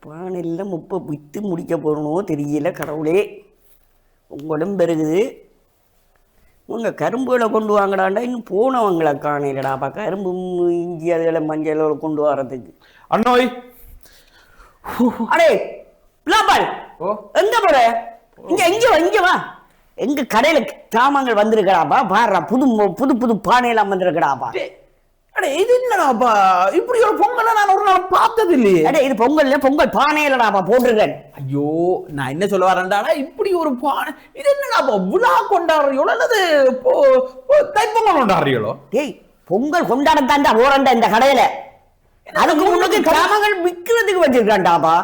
பானையில் முப்பை விற்று முடிக்க போகிறனோ தெரியல கடவுளே. உங்களும் பெருகுது. உங்க கரும்புகளை கொண்டு வாங்கடாண்டா இன்னும் போனவங்களை காணையிலடாப்பா கரும்பு இஞ்சி அதில் மஞ்சள் கொண்டு வரதுக்கு அண்ணோய். அடே பிளாபால் ஓ. எங்க போற? இங்க இங்க வா இங்க வா. எங்க கடையில சாமான்கள் வந்திருக்கடாப்பா. பாடுறா புது மு- புது புது பானையெல்லாம் வந்திருக்கடாப்பா. அடே இது என்னடாப்பா இப்படி ஒரு பொங்கலை நான் ஒரு நாள் பார்த்தது இல்லையே அடே இது பொங்கல்ல பொங்கல் பானையிலடாப்பா போட்டிருக்கேன். ஐயோ நான் என்ன சொல்ல வரேன்டாடா இப்படி ஒரு பானை இது என்னடாப்பா விழா கொண்டாடுறீங்களோ அல்லது தைப்பொங்கல் கொண்டாடுறீங்களோ? டேய் பொங்கல் கொண்டாடத்தாண்டா ஓரண்டா இந்த கடையில. அதுக்கு முன்னுக்கு கிராமங்கள் விற்கிறதுக்கு வச்சிருக்காண்டாப்பா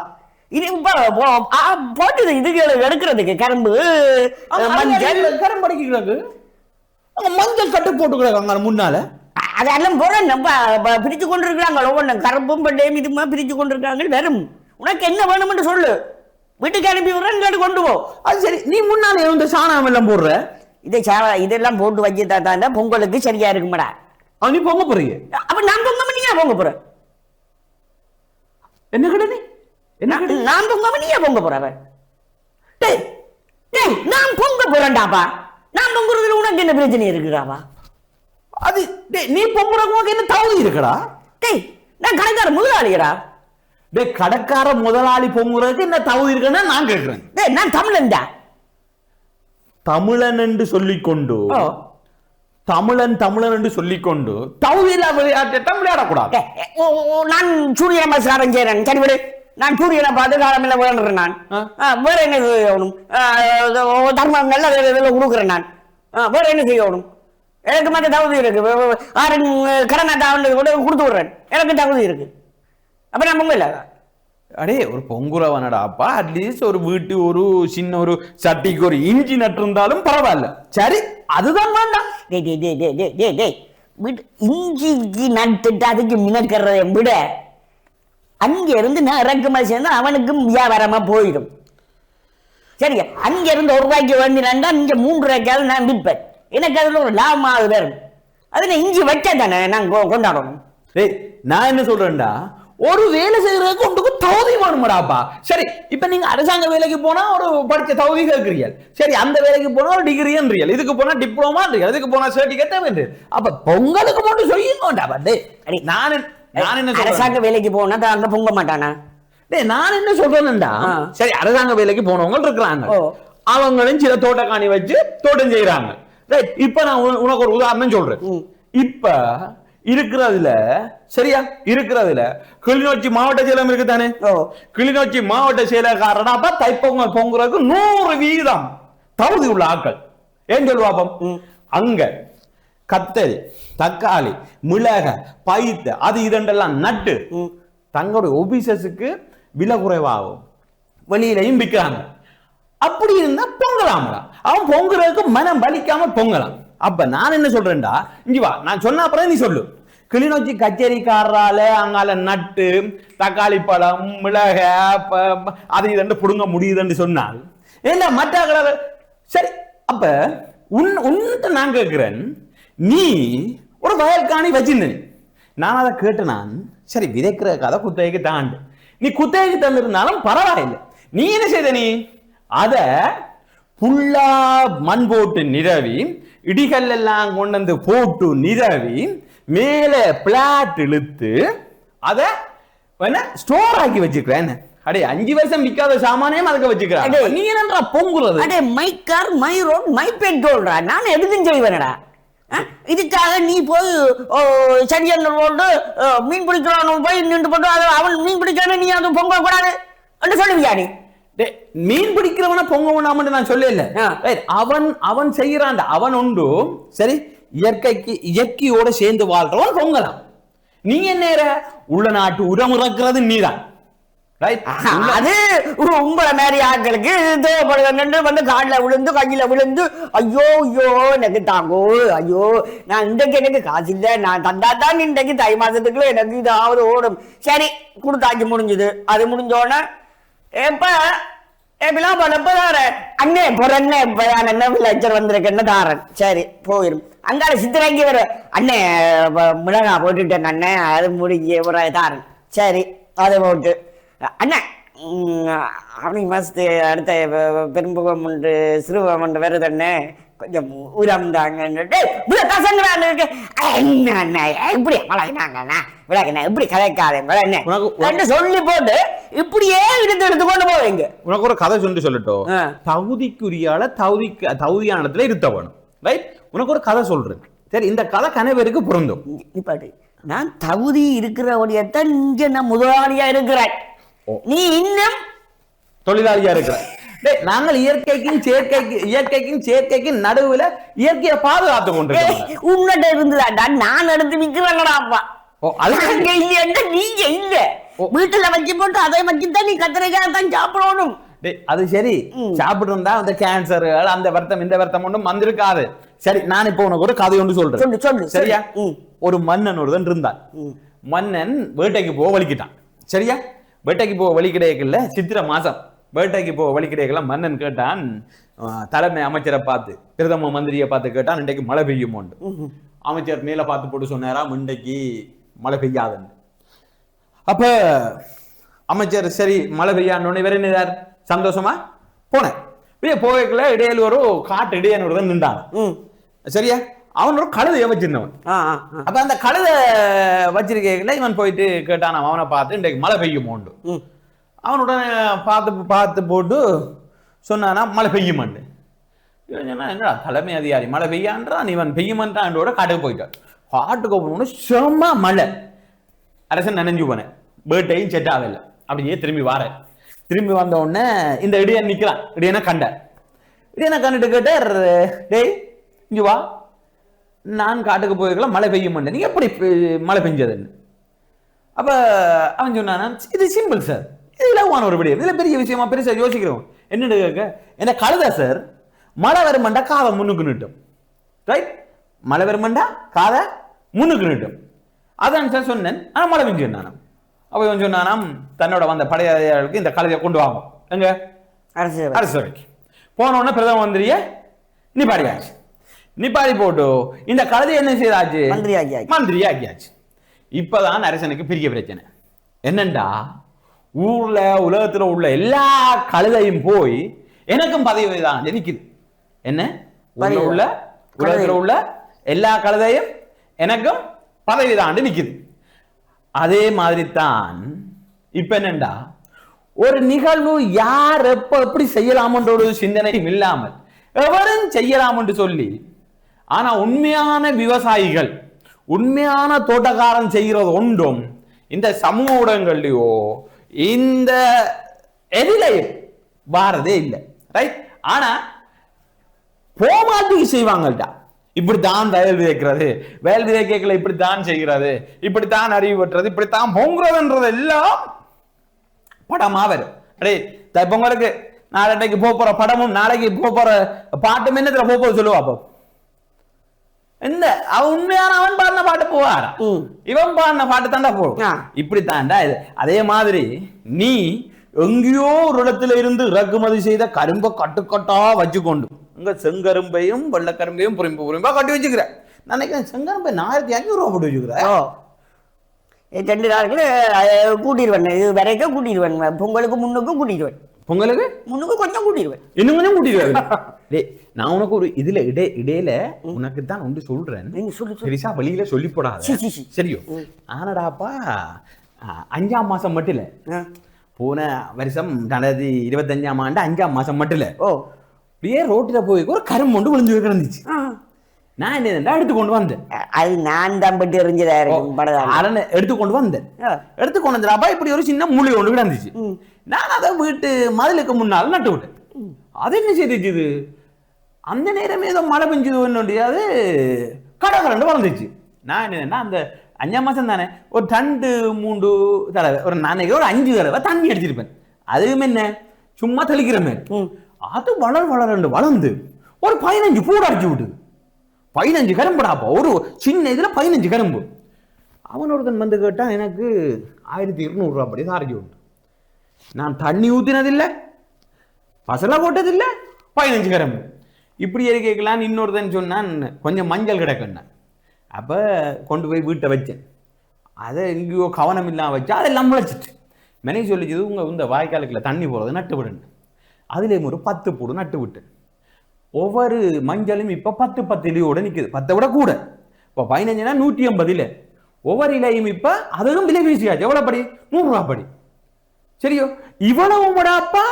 இது போட்டுது இதுக்கு எடுக்கிறதுக்கு கரும்பு மஞ்சள். அங்க மஞ்சள் கட்டு போட்டு கிடக்காங்க முன்னால. அதெல்லாம் போற நம்ம ப- பிரிச்சு கொண்டு இருக்கிறாங்க ஒவ்வொன்றும் கரும்பும் பண்டையும் இதுமா பிரிச்சு கொண்டு இருக்காங்க வெறும். உனக்கு என்ன வேணும்னு சொல்லு. வீட்டுக்கு அனுப்பி விடுறேன் கேட்டு கொண்டு போ. அது சரி. நீ முன்னால இந்த சாணம் எல்லாம் போடுற? இதை சா- இதெல்லாம் போட்டு வச்சு தாண்டா பொங்கலுக்கு சரியா இருக்குமாடா. நீ பொங்க போறீங்க அப்ப நான் பொங்க ஏன் பொங்க போறேன் என்ன கடை நீ? என்ன கடை நான் பொங்க ஏன் பொங்க போறவன் டேய் டேய் நான் பொங்க போறேன்டாப்பா. நான் பொங்குறதுல உனக்கு என்ன பிரச்சனை இருக்குடாப்பா அது டேய் நீ பொங்குறவங்க என்ன தகுதி இருக்கடா? டேய் நான் கடைக்கார முதலாளியடா. டேய் கடைக்கார முதலாளி பொங்குறதுக்கு என்ன தகுதி இருக்குன்னா நான் கேட்கிறேன் டேய் நான் தமிழன்டா. தமிழன் என்று சொல்லிக்கொண்டு தமிழன் தமிழன் என்று சொல்லிக்கொண்டு தகுதியில்லா விளையாட்டை விளையாடக்கூடாது. நான் சூரிய நமஸ்காரம் செய்யறேன் சரி விடு. நான் சூரியனை பார்த்து காலமில்ல வேண்டுறேன் நான். வேற என்ன செய்யணும்? தர்மம் நல்ல கொடுக்குறேன் நான். வேற என்ன செய்யணும்? எனக்கு மட்டும் தகுதி இருக்கு. ஆறு கடனை தாண்டு கூட கொடுத்து விடுறேன். எனக்கு தகுதி இருக்கு. அப்ப நான் பொங்கல் அடே ஒரு பொங்குறவனடாப்பா அட்லீஸ்ட் ஒரு வீட்டு ஒரு சின்ன ஒரு சட்டிக்கு ஒரு இஞ்சி நட்டு இருந்தாலும் பரவாயில்ல. சரி அதுதான் வேண்டாம் டேய் டேய் டேய் டேய் டேய் டேய் டேய். விடு இஞ்சிக்கு நட்டுட்டு அதுக்கு மினக்கிறதை விட அங்க இருந்து நான் இறக்குமதி சேர்ந்தா அவனுக்கும் வியாபாரமா போயிடும். சரியா அங்க இருந்து ஒரு ரூபாய்க்கு வேண்டினா இங்க மூன்று ரூபாய்க்காவது நான் விற்பேன். எனக்கு அதுல ஒரு லாபமாக வரும் அது நான் இஞ்சி வச்சா தானே நான் கொ- கொண்டாடணும். டேய் நான் என்ன சொல்றேன்டா? ஒரு வேலை செய்யறதுக்கு உங்களுக்கு தகுதி வேணுமாடாப்பா. சரி இப்ப நீங்க அரசாங்க வேலைக்கு போனா ஒரு படிச்ச தகுதி கேட்கிறீங்க சரி அந்த வேலைக்கு போனா ஒரு டிகிரியன்றீங்க இதுக்கு போனா டிப்ளமான்றீங்க இதுக்கு போனா சர்டிபிகேட் வேண்டு. அப்ப பொங்கலுக்கு மட்டும் சொல்லிங்கோண்டாப்பா டேய் அடி. நான் நான் என்ன அரசாங்க வேலைக்கு போனா தான் பொங்க மாட்டானா? டேய் நான் என்ன சொல்றேன்டா. சரி அரசாங்க வேலைக்கு போனவங்க இருக்கிறாங்க. அவங்களும் சில தோட்டக்காணி வச்சு தோட்டம் செய்யறாங்க ரைட் இப்ப நான் உன- உனக்கு ஒரு உதாரணம் சொல்றேன். இப்ப இருக்கிறதுல சரியா? இருக்கிறதுல கிளிநொச்சி மாவட்ட செயலம் இருக்கு தானே கிளிநொச்சி மாவட்ட செயலக்காரனா தைப்பொங்கல் பொங்குறதுக்கு நூறு வீதம் தகுதி உள்ள ஆட்கள். ஏன் சொல்லுவாப்பம் ம். அங்க கத்தரி தக்காளி மிளக பைத்து அது இதெல்லாம் நட்டு. தங்களுடைய ஆபீசஸுக்கு விலை குறைவாகும். வெளியிலையும் விற்கிறாங்க? அப்படி இருந்தா பொங்கலாம்டா. அவன் பொங்குறதுக்கு மனம் வலிக்காம பொங்கலாம். அப்ப நான் என்ன சொல்றேன்டா? இங்க வா நான் சொன்ன அப்புறம் நீ சொல்லு. கிளிநொச்சி கச்சேரிக்காரரால அங்கால நட்டு தக்காளி பழம் மிளக அதை ப- அது இதென்று புடுங்க முடியுதுன்னு சொன்னால் ஏன்னா மற்ற சரி அப்ப உன் உன்கிட்ட நான் கேட்கிறேன். நீ ஒரு வயல்காணி வச்சிருந்தேன் நான் அதை கேட்டு நான் சரி விதைக்கிற கதை குத்தகைக்கு தாண்டு. நீ குத்தகைக்கு தந்திருந்தாலும் பரவாயில்லை. நீ என்ன செய்த நீ? அத புல்லா மண் போட்டு நிரவி இடிகள் எல்லாம் கொண்டு வந்து போட்டு நிரவி மேலே பிளாட் இழுத்து அதை ஸ்டோர் ஆக்கி வச்சிருக்கிறேன் அடே அஞ்சு வருஷம் விக்காத சாமானையும் அதுக்கு வச்சுக்கிறான். நீ என்னன்றா பொங்குறது? அடே my car my road my பெட்ரோல்ரா நான் எதுக்கும் செய்வேனடா? இதுக்காக நீ போய் ஓ, சரியன் ஓ, மீன் பிடிக்கிறான் போய் நின்று போட்டு அது அவன் மீன் பிடிக்கிறான் நீ அது பொங்க கூடாது என்று சொல்லுவியா நீ? மீன் பிடிக்கிறவன பொங்க வேணாம்னு நான் சொல்லல. அவன் அவன் செய்யறான் அவன் உண்டு. சரி இயற்கைக்கு இயற்கையோட சேர்ந்து வாழ்றவன் பொங்கலாம். நீ என்ன உள்ள நாட்டு உரம் இறக்குறது நீதான் அது உங்களை மாதிரி ஆட்களுக்கு தேவைப்படுது வந்து காலில் விழுந்து கையில விழுந்து ஐயோ ஐயோ எனக்கு தாங்கோ ஐயோ நான் இன்றைக்கு எனக்கு காசு இல்லை நான் தந்தா தான் இன்றைக்கு தை மாசத்துக்குள்ள எனக்கு இதாவது ஓடும். சரி கொடுத்தாச்சு முடிஞ்சது. அது முடிஞ்சோடனே எப்ப எப்பெல்லாம் பண்ணப்ப தாரேன் அண்ணே பொறண்ணே இப்ப நான் என்ன லட்சம் வந்திருக்கேன்னு தாரேன்? சரி போயிடும் அங்கால சித்திரைக்கு வர. அண்ணே மிளகா போட்டுட்டேன் அண்ணே. அது முடிஞ்சு ஒரு தாரேன். சரி அதை போட்டு. அண்ணா அவனிக்கு மாசத்து அடுத்த பெரும்புகம் உண்டு சிறுவம் உண்டு வருது அண்ணே. கொஞ்சம் உரம் தாங்கன்னுட்டு இவ்வளோ கசங்குறான்னு என்ன அண்ணா? இப்படி வளர்க்கினாங்கண்ணா விளக்குண்ணா இப்படி ரெண்டு சொல்லி போட்டு இப்படியே எடுத்து எடுத்து கொண்டு போவீங்க உனக்கு ஒரு கதை சொல்லி சொல்லட்டும். தகுதிக்குரியால தகுதிக்கு தகுதியான இடத்துல இருத்த வேணும். ரைட் உனக்கு ஒரு கதை சொல்றேன். சரி இந்த கதை கனவேருக்கு பொருந்தும். நிப்பாட்டு நான் தகுதி இருக்கிறவனையத்தான் இங்க நான் முதலாளியா இருக்கிறேன். நீ இன்னும் தொழிலாளியா இருக்கிற. டேய், நாங்கள் இயற்கைக்கும் செயற்கைக்கு இயற்கைக்கும் செயற்கைக்கும் நடுவுல இயற்கையை பாதுகாத்து கொண்டிருக்கோம் உன்னிட்ட இருந்துதான்டா நான் எடுத்து விற்கிறேன்டா அப்பா. நீங்க இல்ல. வீட்டுல வச்சு போட்டு அதை வச்சுதான் நீ கத்திரிக்காய் தான் சாப்பிடணும். அது சரி. சாப்பிட்டு அந்த கேன்சர் அந்த வருத்தம் இந்த வருத்தம் ஒன்றும் வந்திருக்காது. சரி நான் இப்போ உனக்கு ஒரு கதை ஒன்று சொல்றேன். சொல்லு, சரியா. ஒரு மன்னன் ஒருத்தன் இருந்தான். மன்னன் வேட்டைக்கு போக வலிக்கிட்டான். சரியா? வேட்டைக்கு போக வழி கிடைக்கல சித்திரை மாசம் வேட்டைக்கு போக வழி கிடைக்கல மன்னன் கேட்டான் தலைமை அமைச்சரை பார்த்து பிரதம மந்திரியை பார்த்து கேட்டான் இன்றைக்கு மழை பெய்யுமோண்டு அமைச்சர் மேல பார்த்து போட்டு சொன்னாராம் இன்றைக்கு மழை பெய்யாதுன்னு. அப்ப அமைச்சர் சரி மழை பெய்யான்னு வேற சந்தோஷமா போனேன் இப்படியே போகல இடையில ஒரு காட்டு இடையன் ஒருத்தன் நின்றான். ம். சரியா? அவன் ஒரு கழுதையை வச்சிருந்தவன். ஆ, ஆ, ஆ. அப்ப அந்த கழுதை வச்சிருக்கல இவன் போயிட்டு கேட்டான் அவனை பார்த்து இன்றைக்கு மழை பெய்யுமோண்டு. ம். அவனுடனே பார்த்து பார்த்து போட்டு சொன்னானா மழை பெய்யுமாண்டு. இவன் என்னடா தலைமை அதிகாரி மழை பெய்யான்றான் இவன் பெய்யுமன்றான்றோட காட்டுக்கு போயிட்டான். காட்டுக்கு போகணும்னு செம்ம மழை. அரசன் நனைஞ்சு போனேன். பேர்டையும் செட் ஆகல. அப்படியே திரும்பி வாரேன். திரும்பி வந்த உடனே இந்த இடியன் நிக்கிறான். இடியனை கண்ட. இடியனை கண்டுட்டு கேட்டார் டேய் இங்க வா. நான் காட்டுக்கு போயிருக்கலாம் மழை பெய்யும் நீ எப்படி மழை பெஞ்சதுன்னு? அப்ப அவன் சொன்னான் இது சிம்பிள் சார் இது ஒன்று ஒரு விடயம். இதுல பெரிய விஷயமா பெருசா யோசிக்கிறோம். என்னன்னு கேட்க என்ன கழுதா சார் மழை வருமண்டா காதை முன்னுக்கு நிட்டும். ரைட் மழை வருமண்டா காதை முன்னுக்கு நிட்டும். அதான் சார் சொன்னேன். ஆனா மழை பெஞ்சு நானும் அப்ப இவன் சொன்னானாம் தன்னோட வந்த படையாளிகளுக்கு இந்த கழுதையை கொண்டு வாங்க. எங்க? அரசு போன உடனே பிரதம மந்திரிய நிப்பாடியாச்சு. நிப்பாடி போட்டு இந்த கழுதை என்ன செய்தாச்சு? மந்திரி ஆக்கியாச்சு. மந்திரி இப்பதான் அரசனுக்கு பெரிய பிரச்சனை. என்னண்டா? ஊர்ல உலகத்துல உள்ள எல்லா கழுதையும் போய் எனக்கும் பதவி தான் நிக்குது. என்ன. உள்ள உலகத்துல உள்ள எல்லா கழுதையும் எனக்கும் பதவி தாண்டி நிக்குது. அதே மாதிரி தான் இப்ப என்னண்டா? ஒரு நிகழ்வு யார் எப்ப எப்படி செய்யலாம்ன்ற ஒரு சிந்தனையும் இல்லாமல் எவரும் செய்யலாம் என்று சொல்லி ஆனா உண்மையான விவசாயிகள் உண்மையான தோட்டக்காரன் செய்கிறது ஒன்றும் இந்த சமூக ஊடகங்கள்லையோ இந்த எதிலையும் வாரதே இல்லை. ரைட் ஆனா போமாட்டிக்கு செய்வாங்கள்டா. இப்படித்தான் வயல் விதைக்கிறது. வயல் விதைக்கல இப்படித்தான் செய்கிறது. இப்படித்தான் அறிவு வெட்டுறது இப்படித்தான் பொங்குறதுன்றது எல்லாம் படமா வரும். அடே த- பொங்கலுக்கு நாளைக்கு போக போற படமும் நாளைக்கு போக போற பாட்டும் என்னத்துல போக போக சொல்லுவா அப்போ? இந்த அவன் உண்மையான அவன் பாடின பாட்டு போவாரா. இவன் பாடின பாட்டு தாண்டா போகும். ஆ. இப்படித்தான்டா இது. அதே மாதிரி நீ எங்கேயோ ஒரு இடத்துல இருந்து இறக்குமதி செய்த கரும்பை கட்டுக்கட்டா வச்சுக்கொண்டு உங்க செங்கரும்பையும் வெள்ளக்கரும்பையும் புரிம்பு புரிம்பா கட்டி வச்சுக்கிற. நான் நினைக்கிறேன் செங்கரும்பை நாயிரத்தி ஐநூறு ரூபா போட்டு வச்சுக்கிற. ஓ. இது ரெண்டு நாளுக்கு கூட்டிடுவேன். இது வரைக்கும் கூட்டிடுவேன். பொங்கலுக்கு முன்னுக்கும் கூட்டிடுவேன். பொங்கலுக்கு? முன்னுக்கு கொஞ்சம் கூட்டிடுவேன். இன்னும் கொஞ்சம் கூட்டிடுவாரு டேய் நான் உனக்கு ஒரு இதுல இடை இடையில உனக்கு தான் ஒன்று சொல்றேன். நீங்க சொல்லு. பெருசா வெளியில சொல்லி போடாத. சரியோ? ஆனடாப்பா அஞ்சாம் மாசம் மட்டும் இல்ல. போன வருஷம் ரெண்டாயிரத்தி இருபத்தஞ்சாம் ஆண்டு அஞ்சாம் மாசம் மட்டும் இல்ல. ஓ. அப்படியே ரோட்டில் போய் ஒரு கரும்பு ஒன்று விழுந்து கிடந்துச்சு. நான் என்ன எடுத்து கொண்டு வந்தேன். அது நான் தான் பட்டு எறிஞ்சதா இருக்கும் எடுத்து கொண்டு வந்தேன். எடுத்து கொண்டு வந்தப்ப இப்படி ஒரு சின்ன முள்ளி ஒன்று கிடந்துச்சு. நான் அதை வீட்டு மதிலுக்கு முன்னால் நட்டு விட்டேன். அது என்ன செய்துச்சு இது? அந்த நேரமே ஏதோ மழை பெஞ்சது ஒன்று அது கடற்கரண்டு வளர்ந்துச்சு. நான் என்னன்னா அந்த அஞ்சாம் மாசம் தானே ஒரு ரெண்டு மூன்று தடவை ஒரு நாளைக்கு ஒரு அஞ்சு தடவை தண்ணி அடிச்சிருப்பேன். அதுவும் என்ன? சும்மா தெளிக்கிற மாதிரி. அது வளர் வளரண்டு வளர்ந்து ஒரு பதினஞ்சு பூடு அடிச்சு விட்டுது. பதினஞ்சு கரும்புடாப்பா ஒரு சின்ன இதில் பதினஞ்சு கரும்பு. அவன் ஒருத்தன் வந்து கேட்டான் எனக்கு ஆயிரத்தி இருநூறுவா படி சார்ஜ் உண்டு நான் தண்ணி ஊற்றினதில்லை பசலை போட்டதில்லை பதினஞ்சு கரும்பு. இப்படி கேட்கலான்னு இன்னொருத்தன் சொன்னான் கொஞ்சம் மஞ்சள் கிடக்குன்னான் அப்போ கொண்டு போய் வீட்டை வச்சேன். அதை எங்கேயோ கவனம் இல்லாமல் வச்சா அதெல்லாம் முளைச்சிட்டு. மனைவி சொல்லிச்சது உங்கள் இந்த வாய்க்காலுக்குள்ள தண்ணி போகிறது நட்டு விடுன்னு அதுலேயும் ஒரு பத்து பூடு நட்டு விட்டேன். ஒவ்வொரு மஞ்சளும் இப்போ பத்து பத்து இலையோட நிற்குது பத்தை விட கூட. இப்போ பதினஞ்சுனா நூற்றி ஐம்பது இலை ஒவ்வொரு இலையும் இப்போ அதுவும் விலை வீசியாச்சு. எவ்வளோ படி நூறுரூவா படி சரியோ? இவ்வளவு விடாப்பா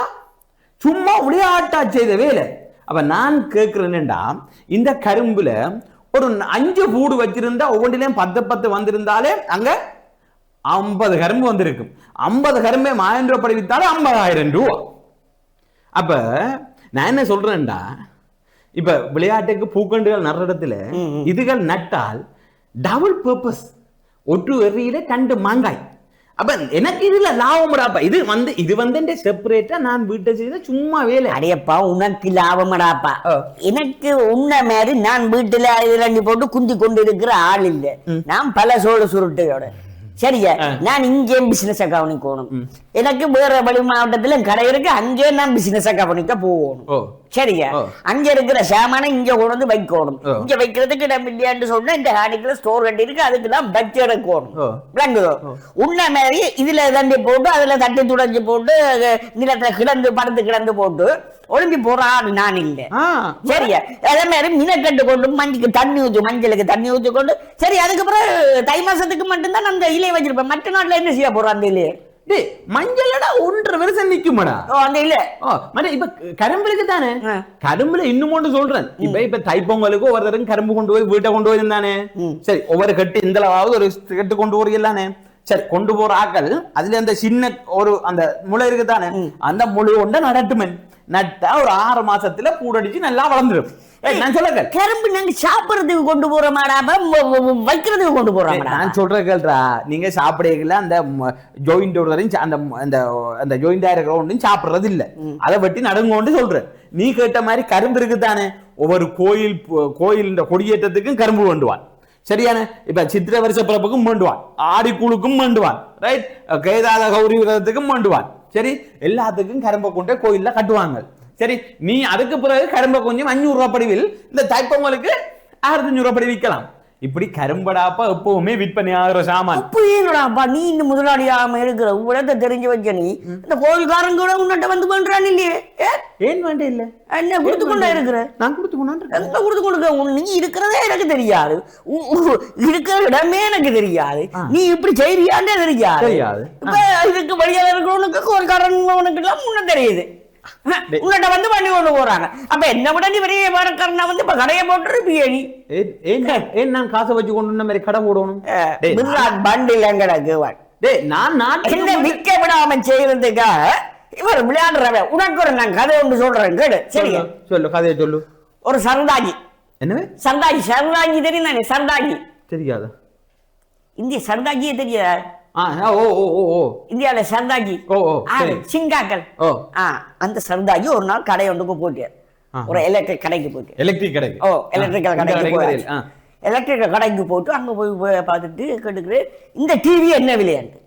சும்மா விளையாட்டா செய்த வேலை. அப்போ நான் கேட்கிறேன்டா இந்த கரும்புல ஒரு அஞ்சு பூடு வச்சிருந்தா ஒவ்வொன்றிலையும் பத்து பத்து வந்திருந்தாலே அங்க ஐம்பது கரும்பு வந்திருக்கும். ஐம்பது கரும்பை மாயன்ற படி வித்தாலே ஐம்பதாயிரம் ரூபா. அப்ப நான் என்ன சொல்றேன்டா? இப்ப விளையாட்டுக்கு பூக்கண்டுகள் நடுற இடத்துல இதுகள் நட்டால் டபுள் பர்பஸ் ஒற்று எறியில கண்டு மாங்காய். அப்ப எனக்கு இதுல லாபம்டாப்பா இது வந்து இது வந்து செப்பரேட்டா நான் வீட்டை செய்த சும்மா வேலை. அடையப்பா உனக்கு லாபமடாப்பா. எனக்கு உன்ன மாதிரி நான் வீட்டுல இரண்டி போட்டு குந்தி கொண்டு இருக்கிற ஆள் இல்ல. நான் பல சோழ சுருட்டையோட. சரியா? நான் இங்கே பிசினஸ் கவனிக்கணும் எனக்கு வேற வழி மாவட்டத்துல கடை இருக்கு அங்கே நான் பிசினஸ் கவனிக்க போகணும். சரியா. அங்க இருக்கிற சாமான இங்க கொண்டு வந்து வைக்கணும். இங்க வைக்கிறதுக்கு இடம் இல்லையான்னு சொன்னா இந்த ஹானிக்குள்ள ஸ்டோர் கட்டி இருக்கு அதுக்கு தான் பட்ஜ் எடுக்கணும். விளங்குதோ உன்ன மாதிரி இதுல தண்டி போட்டு அதுல தட்டி துடைஞ்சு போட்டு நிலத்துல கிடந்து படுத்து கிடந்து போட்டு ஒளிஞ்சு போற ஆள் நான் இல்லை. சரியா? அதே மாதிரி மினக்கட்டு கொண்டு மஞ்சளுக்கு தண்ணி ஊற்றி மஞ்சளுக்கு தண்ணி ஊற்றி கொண்டு சரி அதுக்கப்புறம் தை மாசத்துக்கு மட்டும்தான் அந்த இலையை வச்சிருப்பேன் மற்ற நாட்டுல என்ன செய்ய போறோம் அந்த இலையை? டேய் மஞ்சளடா ஒன்றரை வருஷம் நிக்குமாடா? ஓ அந்த இலை ஓ மற்ற இப்ப கரும்புக்கு தானே. கரும்புல இன்னும் ஒன்று சொல்றேன். இப்ப இப்ப தைப்பொங்கலுக்கு ஒவ்வொருத்தரும் கரும்பு கொண்டு போய் வீட்டை கொண்டு போயிருந்தானே சரி ஒவ்வொரு கட்டு இந்தளவாவது ஒரு கட்டு கொண்டு போறீங்களானே சரி கொண்டு போற ஆக்கள் அதுல அந்த சின்ன ஒரு அந்த முளை இருக்கு தானே? அந்த முழு கொண்ட நடட்டுமன் நட்டா ஒரு ஆறு மாசத்துல பூடடிச்சு நல்லா வளர்ந்துடும் நான் சொல்ல. கரும்பு நாங்க சாப்பிடுறதுக்கு கொண்டு போற மாடாம வைக்கிறதுக்கு கொண்டு போறோம் நான் சொல்றேன் கேள்றா நீங்க சாப்பிடல அந்த ஜோயிண்ட் சா- அந்த அந்த அந்த ஜோயிண்டா இருக்கிற ஒன்றும் சாப்பிடுறது இல்ல. அதை வெட்டி நடுங்கோண்டு சொல்றேன். நீ கேட்ட மாதிரி கரும்பு இருக்குதானே? ஒவ்வொரு கோயில் பு- கோயில் இந்த கொடியேற்றத்துக்கும் கரும்பு வேண்டுவான். சரியான? இப்ப சித்திர வருஷ பிறப்புக்கும் வேண்டுவான். ஆடி கூழுக்கும் வேண்டுவான். ரைட் கேதாத கௌரி விரதத்துக்கும் வேண்டுவான். சரி? எல்லாத்துக்கும் கரும்பை கொண்டு கோயில்ல கட்டுவாங்க. சரி நீ அதுக்கு பிறகு கரும்பை கொஞ்சம் அஞ்சூறு ரூபாய் படிவில் இந்த தைப்பொங்கலுக்கு ஆயிரத்தி அஞ்சூறு ரூபாய் படி விற்கலாம். இப்படி கரும்படாப்பா எப்பவுமே விற்பனை ஆகிற சாமான். அப்படி என்னடாப்பா நீ இன்னும் முதலாளியாம இருக்கிற உலகத்தை தெரிஞ்சு வச்ச நீ இந்த கோயில்காரங்க கூட உன்னிட்ட வந்து பண்றான் இல்லையே? ஏ? ஏன் வேண்டே இல்ல? என்ன கொடுத்து கொண்டா இருக்கிற? நான் கொடுத்து கொண்டாந்து எங்க கொடுத்து உன் நீ இருக்கிறதே எனக்கு தெரியாது. இருக்கிற இடமே எனக்கு தெரியாது. நீ இப்படி செய்றியான்னே தெரியாது. தெரியாது. இப்ப இதுக்கு வழியா இருக்கிறவனுக்கு கோல்காரனுக்கு எல்லாம் முன்ன தெரியுது. உன்னிட்ட வந்து பண்ணி கொண்டு போறாங்க. அப்ப என்ன விட நீ பெரிய வந்து இப்ப கடையை போட்டுருப்பிய நீ ஏன் நான்- காசை வச்சு கொண்டு மாதிரி கடை போடணும்? பண்டில் டேய் நான் என்ன விற்க விடாம செய்யறதுக்காக இவர் விளையாடுறவன். உனக்கு ஒரு நான் கதை ஒன்று சொல்றேன் கேடு சரி சொல்லு, கதையை சொல்லு. ஒரு சரதாஜி என்னவே சரதாஜி சரதாஜி தெரியும் தானே சரதாஜி தெரியாதா? இந்திய சரதாஜியே தெரியாது? ஓ ஓ ஓ ஓ. இந்தியால சரதாஜி. ஓ, ஓ. சிங்காக்கள். ஓ. ஆ அந்த சரதாஜி ஒரு நாள் கடை ஒன்றுக்கு போட்டார் ஆஹா. ஒரு எலக்ட்ரிக் கடைக்கு போட்டு எலக்ட்ரிக் கடைக்கு. ஓ எலக்ட்ரிக்கல் கடைக்கு கடைக்கு போய் வரையில், ஆ. எலக்ட்ரிக்கல் கடைக்கு போட்டு அங்க போய் போய் பார்த்துட்டு கேட்டுக்கிறேன் இந்த டிவி என்ன விலையாண்டு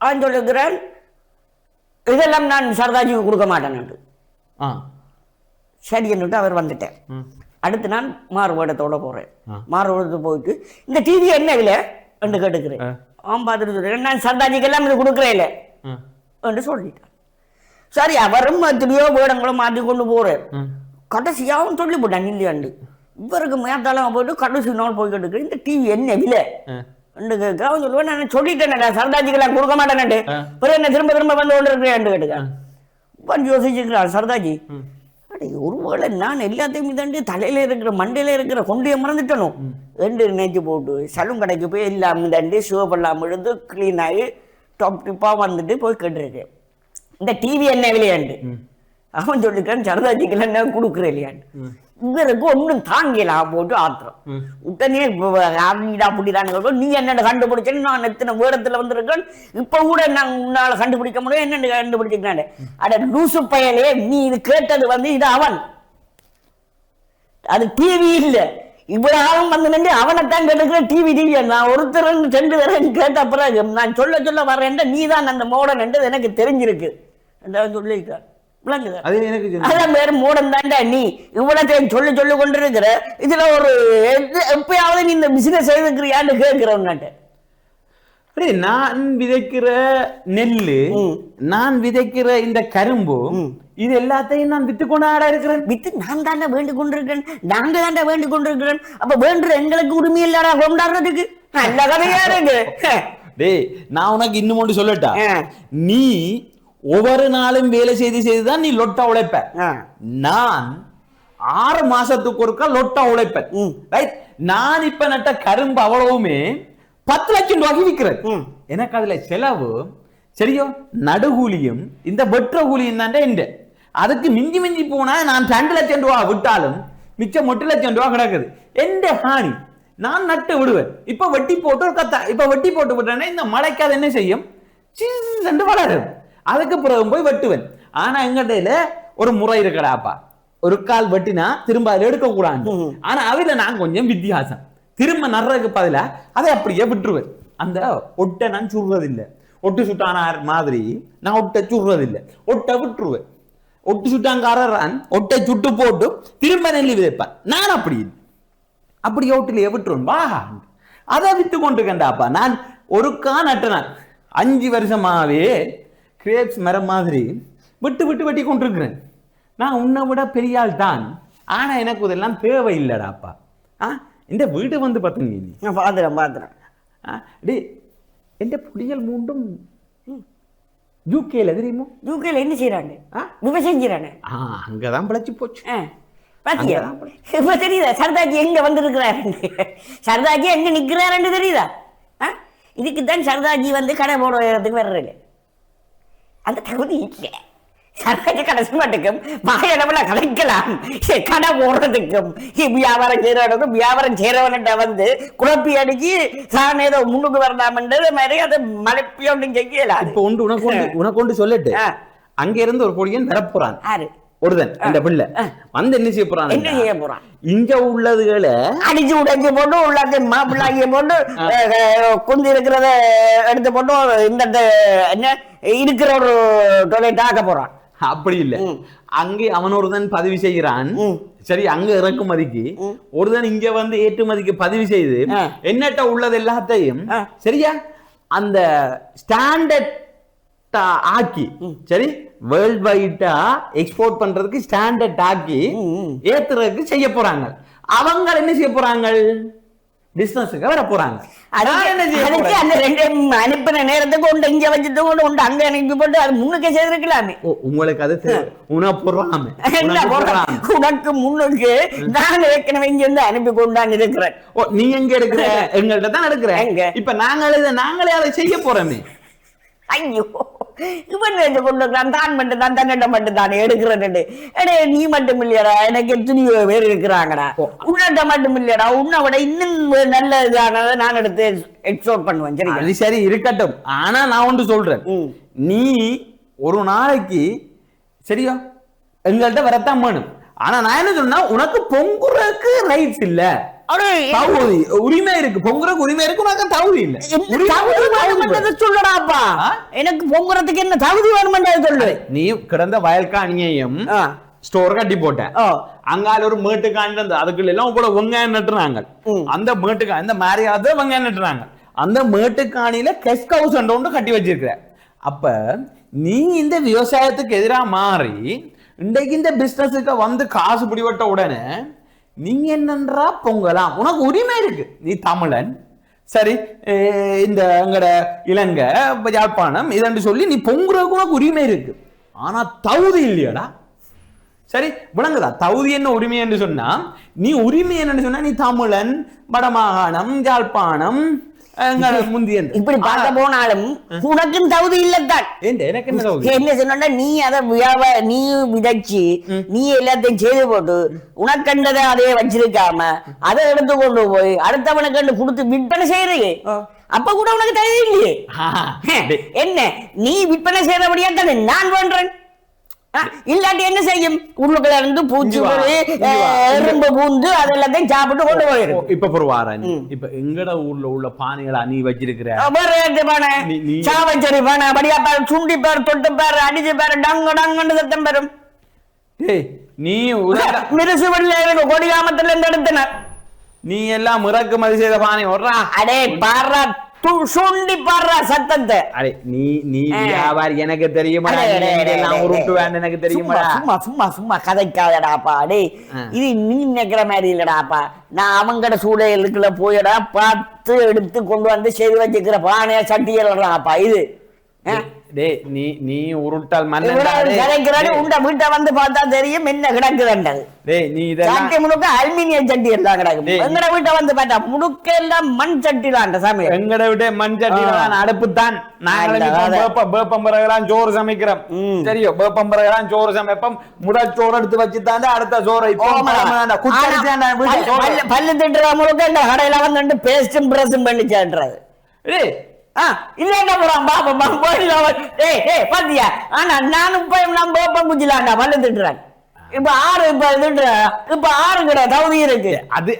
அவன் சொல்லுகிறான் இதெல்லாம் நான் சரதாஜிக்கு கொடுக்க மாட்டேன் ஆ. சரி என்னட்டு அவர் வந்துட்டேன். அடுத்து நான் மாறுவேடத்தோட போறேன். ஆ. மாறுவேடத்து போயிட்டு இந்த டிவி என்ன விலை? என்று கேட்டுக்கிறேன். அவன் பார்த்துட்டு சொல்றேன். நான் சரதாஜிக்கு எல்லாம் இது கொடுக்குறேன் இல்லை என்று சொல்லிட்டான். சரி அவரும் எத்தனையோ வேடங்களும் மாற்றி கொண்டு போறேன் ம். கடைசியாகவும் சொல்லி போட்டான் இல்லையாண்டு. இவருக்கு மேத்தாலும் போயிட்டு கடைசி நாள் போய் கேட்டுக்கிறேன் இந்த டிவி என்ன விலை. ரெண்டு கேட்க அவன் சொல்லுவேன் நான் சொல்லிட்டேன் சரதாஜிக்கெல்லாம் கொடுக்க மாட்டேன்ட்டு. பிறகு என்ன திரும்ப திரும்ப வந்து கொண்டு இருக்கிறேன் கேட்டுக்க. கொஞ்சம் யோசிச்சுக்கிறான் சரதாஜி ஒருவேளை நான் எல்லாத்தையும் தாண்டி தலையில இருக்கிற மண்டையில இருக்கிற கொண்டைய மறந்துட்டனும் ரெண்டு நினைச்சு போட்டு. சலூன் கடைக்கு போய் எல்லாம் தாண்டி சிவப்பெல்லாம் விழுந்து க்ளீன் ஆகி டாப் டிப்பாக வந்துட்டு போய் கேட்டுருக்கேன். இந்த டிவி என்ன விளையாண்டு அவன் சொல்லிருக்கான் சரதாஜிக்கு என்ன கொடுக்குறேன் இல்லையாண்டு. இவருக்கு ஒன்றும் தாங்கலாம் போட்டு ஆத்திரம். உடனே அப்படிடா அப்படிதான் நீ என்னென்ன கண்டுபிடிச்சேன்னு நான் எத்தனை வேடத்துல வந்திருக்கேன்? இப்ப கூட நான் உன்னால கண்டுபிடிக்க முடியும் என்னென்ன கண்டுபிடிச்சிருக்கானே அட லூசு பயலே நீ இது கேட்டது வந்து இது அவன். அது டிவி இல்ல. இவ்வளவு ஆளும் வந்து நின்று அவனைத்தான் கேட்டுக்கிற டிவி டிவி நான் ஒருத்தர் சென்று வரேன் கேட்ட பிறகு நான் சொல்ல சொல்ல வரேன் நீ தான் அந்த மோடன் என்றது எனக்கு தெரிஞ்சிருக்கு. தெரியும். அதான் வேற மூடம் தாண்டா நீ. இவ்வளவு சொல்லி சொல்லி கொண்டிருக்கிற. இதுல ஒரு எப்பயாவது நீ இந்த பிசினஸ் செய்திருக்கிறியான்னு கேட்கிறவன்ட்டு அடே, நான் விதைக்கிற நெல்லு. நான் விதைக்கிற இந்த கரும்பு இது எல்லாத்தையும் நான் வித்து கொண்டாட இருக்கிறேன். வித்து நான் தாண்டா வேண்டிக் கொண்டிருக்கிறேன் நாங்க தாண்டா வேண்டிக் கொண்டிருக்கிறேன் அப்ப வேண்டுற எங்களுக்கு உரிமை இல்லடா கொண்டாடுறதுக்கு. நல்ல கதையா இருக்கு. டேய் நான் உனக்கு இன்னும் ஒன்று சொல்லட்டா. நீ ஒவ்வொரு நாளும் வேலை செய்து செய்துதான் நீ லொட்டா உழைப்ப. நான் ஆறு மாசத்துக்கு ஒருக்கா லொட்டா உழைப்பேன். ரைட் நான் இப்ப நட்ட கரும்பு அவ்வளவுமே பத்து லட்சம் ரூபாய்க்கு விற்கிறேன். எனக்கு அதுல செலவு சரியோ நடுகூலியும் இந்த வெற்ற கூலியும் தான் எந்த அதுக்கு மிஞ்சி மிஞ்சி போனா நான் ரெண்டு லட்சம் ரூபா விட்டாலும் மிச்சம் எட்டு லட்சம் ரூபா கிடக்குது. எந்த ஹானி? நான் நட்டு விடுவேன். இப்ப வெட்டி போட்டு ஒரு கத்தா இப்ப வெட்டி போட்டு விட்டேன்னா இந்த மழைக்கு அது என்ன செய்யும்? சின்னு வளரும். அதுக்கு பிறகு போய் வெட்டுவேன். ஆனா எங்கிட்ட ஒரு முறை இருக்கடாப்பா. ஒரு கால் வெட்டினா திரும்ப அதில் எடுக்க கூடாது ம். ஆனா அதுல நான் கொஞ்சம் வித்தியாசம். திரும்ப நடுறதுக்கு பதிலா அதை அப்படியே விட்டுருவேன். அந்த ஒட்டை நான் சுடுறதில்லை. ஒட்டு சுட்டானார் மாதிரி நான் ஒட்டை சுடுறதில்லை. ஒட்டை விட்டுருவேன். ஒட்டு சுட்டாங்காரன் ஒட்டை சுட்டு போட்டு திரும்ப நெல்லி விதைப்பேன். நான் அப்படி அப்படி ஓட்டில் விட்டுருவேன் வா அதை வித்து கொண்டு கண்டாப்பா. நான் ஒரு கா நட்டினான். அஞ்சு வருஷமாவே கிரேப்ஸ் மரம் மாதிரி விட்டு விட்டு வெட்டி கொண்டிருக்கிறேன். நான் உன்னை விட பெரிய ஆள் தான். ஆனா எனக்கு இதெல்லாம் தேவை இல்லடாப்பா ஆ இந்த வீடு வந்து பார்த்தீங்க நீ பாத்துறேன் பாத்துறேன் ஆ, டேய் எന്റെ புடியல் மூண்டும் யூகேல தெரியுமோ? யூகேல என்ன செய்யறாங்க? விவசாயம் செய்யறாங்க ஆ அங்கதான் பிழைச்சு போச்சு. பாத்தியா? அங்கதான் இப்ப தெரியுதா? சரதாஜி எங்க வந்திருக்கிறாரு சரதாஜி எங்க நிக்கிறாருன்னு தெரியுதா? இதுக்கு தான் சரதாஜி வந்து கடை போடுறதுக்கு வர்றது அந்த தகுதி இல்லை. சரதாஜி கடைசி மட்டுக்கும் வாயளவுல கலைக்கலாம். கடை போடுறதுக்கும் வியாபாரம் செய்யறவனுக்கும் வியாபாரம் செய்யறவன்கிட்ட வந்து குழப்பி அடிச்சு தான் ஏதோ முன்னுக்கு வரலாம்ன்றது மாதிரி அதை மலைப்பி ஒன்றும் செய்யலாம் இப்ப ஒன்று உனக்கு உனக்கு ஒன்று சொல்லட்டு. அங்க இருந்து ஒரு பொடியன் வரப்போறான். ஆறு ஒருதன் அந்த பிள்ளை. வந்து என்ன செய்ய போறான் என்ன செய்ய போறான்? இங்க உள்ளதுகளை அடிச்சு உடைச்சு போட்டு உள்ளாக்க மாப்பிள்ளாக்கிய போட்டு குந்தி இருக்கிறத எடுத்து போட்டு இந்த என்ன இருக்கிற ஒரு தொலை தாக்க போறான். அப்படி இல்ல. அங்கே அவன் ஒருதன் பதிவு செய்கிறான். சரி அங்க இறக்குமதிக்கு ஒருதன் இங்க வந்து ஏற்றுமதிக்கு பதிவு செய்து. என்னட்ட உள்ளது எல்லாத்தையும். சரியா அந்த ஸ்டாண்டர்ட் ஆக்கி சரி வேர்ல்ட் வைட்டா எக்ஸ்போர்ட் பண்றதுக்கு ஸ்டாண்டர்ட் ஆக்கி. ஏத்துறதுக்கு செய்ய போறாங்க அவங்க என்ன செய்ய போறாங்க பிசினஸுக்கு வர போறாங்க அதுக்கு போறேன்? அந்த ரெண்டு அனுப்பின நேரத்துக்கு உண்டு இங்க வச்சுட்டு கொண்டு உண்டு அங்க அனுப்பி போட்டு அது முன்னுக்கு செய்திருக்கலாமே. உங்களுக்கு அது. உனக்கு முன்னுக்கு நான் ஏற்கனவே இங்க இருந்து அனுப்பி கொண்டாந்து இருக்கிறேன். ஓ நீ எங்க எடுக்கிற? எங்கள்கிட்ட தான் எடுக்கிற. எங்க? இப்ப நாங்களே நாங்களே அதை செய்ய போறோமே. ஐயோ. இவன் என்ன கொண்டு வந்தான், தான் மட்டும் தான் தன்னிட மட்டும் தான் எடுக்கிறேன் எடே நீ மட்டும் இல்லையடா எனக்கு எத்தனையோ பேர் இருக்கிறாங்கடா. உன்னிட்ட மட்டும் இல்லையடா உன்னை விட இன்னும் நல்ல இதானதை நான் எடுத்து எக்ஸ்போர்ட் பண்ணுவேன் சரியா? அது சரி இருக்கட்டும். ஆனா நான் ஒன்று சொல்றேன். நீ ஒரு நாளைக்கு சரியா? எங்கள்கிட்ட வரத்தான் வேணும். ஆனா நான் என்ன சொன்னா உனக்கு பொங்குறதுக்கு ரைட்ஸ் இல்ல. உரிமை இருக்கு பொங்குறதுக்கு உரிமை இருக்கு உனக்கு தகுதி இல்ல. சொல்லுடாப்பா? எனக்கு பொங்குறதுக்கு என்ன தகுதி வேணுமென்றதை சொல்லு நீ கிடந்த வயல்காணியையும். ஸ்டோர் கட்டி போட்ட. அங்கால ஒரு மேட்டுக்காண்டி அதுக்குள்ள எல்லாம் கூட வெங்காயம் நட்டுறாங்க. அந்த மேட்டுக்கா இந்த மாதிரியாவது வெங்காயம் நட்டுறாங்க அந்த மேட்டுக்காணியில கெஸ்ட் ஹவுஸ் ஒன்று கட்டி வச்சிருக்கிற அப்ப நீ இந்த விவசாயத்துக்கு எதிரா மாறி இன்றைக்கு இந்த பிசினஸுக்கு வந்து காசு பிடிபட்ட உடனே நீங்க என்னன்றா பொங்கலாம். உனக்கு உரிமை இருக்கு. நீ தமிழன். சரி இந்த எங்கட இலங்கை யாழ்ப்பாணம் இதன்று சொல்லி நீ பொங்குறதுக்கு உனக்கு உரிமை இருக்கு. ஆனா தகுதி இல்லையடா. சரி விளங்குதா? தகுதி என்ன உரிமை என்று சொன்னா நீ உரிமை என்னன்னு சொன்னா நீ தமிழன் வடமாகாணம் யாழ்ப்பாணம் இப்படி பார்க்க போனாலும் உனக்கும் தகுதி இல்லத்தான் என்ன சொன்னா நீ அதை வியாப நீ விதைச்சு நீ எல்லாத்தையும் செய்து போட்டு உனக்கண்டதை அதையே வச்சிருக்காம அதை எடுத்து கொண்டு போய் அடுத்தவனுக்கு கண்டு கொடுத்து விற்பனை செய்யறீங்க அப்ப கூட உனக்கு தகுதி இல்லையே. என்ன? நீ விற்பனை செய்யறபடியா தானே நான் பண்றேன் இல்லாட்டி என்ன செய்யும்? உள்ளுக்குள்ள இருந்து பூச்சி எறும்பு பூந்து அது எல்லாத்தையும் சாப்பிட்டு கொண்டு போயிடும் இப்ப பொறுவாரா நீ இப்ப எங்கட ஊர்ல உள்ள பானைகளா நீ வச்சிருக்கிற? சாவச்சேரி பானை? படியா பாரு சுண்டி பாரு தொட்டு பாரு அடிச்சு பாரு டங்கு டங்குன்னு சத்தம் பெறும் நீ மிருசு வழியில இருக்கு கொடியாமத்துல இருந்து எடுத்தனர் நீ எல்லாம் இறக்குமதி செய்த பானை ஒர்றா அடே து சுண்டி பாடுறா சத்தத்தை அடே நீ நீ. வியாபாரி எனக்கு அடே, உருட்டு. வேண்டு எனக்கு தெரியுமாடா சும்மா சும்மா சும்மா கதைக்காதடாப்பா ஆ. இது நீ நினைக்கிற மாதிரி இல்லடாப்பா நான் அவங்கட சூழலுக்குள்ள போயடா பார்த்து எடுத்து கொண்டு வந்து செய்து வச்சுக்கிற பானைய சட்டியல்றாப்பா இது? டேய் நீ நீ உருட்டால் கதைக்கிறாரு உண்ட வீட்டை வந்து பார்த்தா தெரியும் என்ன கிடக்குதுன்றது. டேய் நீ சட்டி முழுக்க அலுமினியம் சட்டி எல்லாம் கிடக்கும். டேய். எங்கட வீட்டை வந்து பார்த்தா முழுக்க எல்லாம் மண் சட்டி தான் சமையல் எங்கட விட்டு மண் சட்டியில தான் அடுப்பு தான் பிறகுலாம் சோறு சமைக்கிறோம். ம். தெரியும் வேப்பம் பிறகுலாம் சோறு சமைப்போம். முதல் சோறு எடுத்து வச்சு தாண்டா. அடுத்த சோறு. பல்லு- திட்டுற முழுக்க இந்த கடையில வந்து பேஸ்டும் பிரஸும் பண்ணிச்சான்றது. டேய், ஆ, இல்லைன்னா போறான்? பாப்பா பா, போயிடலாம் அவன். ஏய் ஏய் பாத்தியா? ஆனா நானும் போய் நான் போப்ப குச்சிலாண்டா பல்லு திட்டுறேன் இப்ப ஆறு இப்ப திட்டுறேன் இப்ப ஆறு கிடையாது தகுதி இருக்கு. அது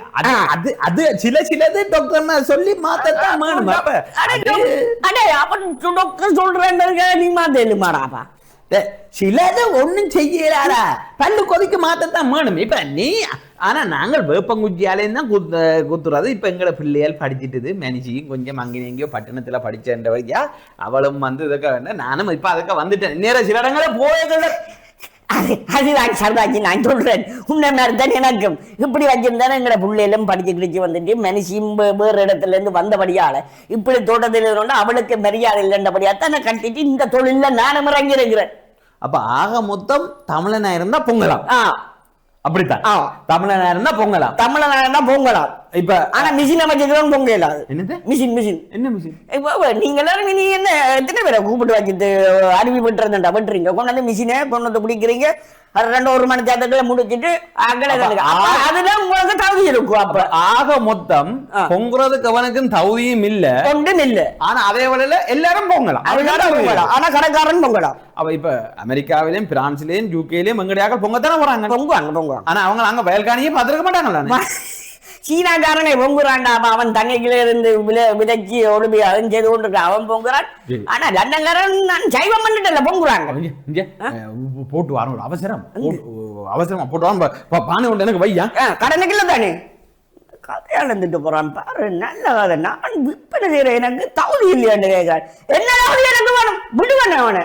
அது. அது சில சிலது டாக்டர் சொல்லி மாத்தத்தான் வேணும் அப்ப டாக்டர் சொல்றேன் நீ மாத்தேலுமாடாப்பா சிலது ஒண்ணும் செய்யலாடா. பல்லு கொதிக்க மாத்தத்தான் வேணும். இப்ப நீ ஆனா நாங்கள் வேப்பங்குச்சியாலேயும் தான் குத்து குத்துறது. இப்ப எங்களை பிள்ளையால் படிச்சிட்டுது. மனுஷி கொஞ்சம் அங்கே எங்கேயோ பட்டணத்துல படிச்சேன்றவையா. அவளும் வந்து இதுக்க வேண்டாம். நானும் இப்ப அதுக்க வந்துட்டேன். நேர சில இடங்கள போயதில்லை அது அதுதான் சர்தாஜி நான் சொல்றேன். உன்னை மாதிரி தான் எனக்கும். இப்படி வச்சிருந்தானே எங்களை பிள்ளைகளும் படிச்சு கிடிச்சு வந்துட்டு மனுஷியும் வேறு இடத்துல இருந்து வந்தபடியால. இப்படி தோட்டத்தில் இருந்தோன்னா அவளுக்கு மரியாதை இல்லைன்றபடியா தான் கட்டிட்டு இந்த தொழில நானும் இறங்கி இருக்கிறேன் அப்ப ஆக மொத்தம் தமிழனா இருந்தா பொங்கலாம். அப்படித்தான். தமிழனா இருந்தா பொங்கலாம். தமிழனா தான் பொங்கலாம். இப்ப ஆனா மிஷினை வச்சுக்கிறோம் பொங்க இல்லாது என்னது? மிஷின் மிஷின் என்ன மிஷின் இப்போ நீங்க எல்லாரும் நீ என்ன எத்தனை பேரை கூப்பிட்டு வச்சுட்டு அருவி விட்டுறதுண்டா விட்டுறீங்க? கொண்டு வந்து மிஷினை கொண்டு வந்து பிடிக்கிறீங்க? ரெண்டு ஒரு மணி நேரத்துக்குள்ள முடிச்சிட்டு அதுதான் உங்களுக்கு தகுதி இருக்கும் அப்ப. ஆக மொத்தம். பொங்குறதுக்கு அவனுக்கும் தகுதியும் இல்ல. கொண்டு நில்லு ஆனா அதே வேளையில எல்லாரும் பொங்கலாம். பொங்கலாம். ஆனா கடைக்காரன் பொங்கலாம். அவ இப்ப அமெரிக்காவிலயும் பிரான்ஸ்லயும் யூகேலயும் எங்கடையாக பொங்கத்தானே போறாங்க. பொங்குவாங்க பொங்குவாங்க. ஆனா அவங்க அங்க வயல்காணியே பார்த்திருக்க மாட்டாங்களா சீனாக்காரனை பொங்குறான்டா அவன் தங்கைக்குள்ள இருந்து வித விதைச்சு ஒழுபி அவன் செய்து கொண்டிருக்கான் அவன் பொங்குறான். ஆனா லண்டன்காரன் நான் சைவம் பண்ணிட்டல பொங்குறாங்க. போட்டு வரோம் அவசரம். அவசரமா போட்டு வரோம் பானை கொண்டு எனக்கு வையா? கடனுக்கு இல்ல தானே? கதை எழுந்துட்டு போறான் பாரு நல்ல கதை. நான் விற்பனை செய்யற எனக்கு தகுதி இல்லையான்னு கேட்கிறான். என்ன தகுதி எனக்கு வேணும்? விடுவேன் அவனை.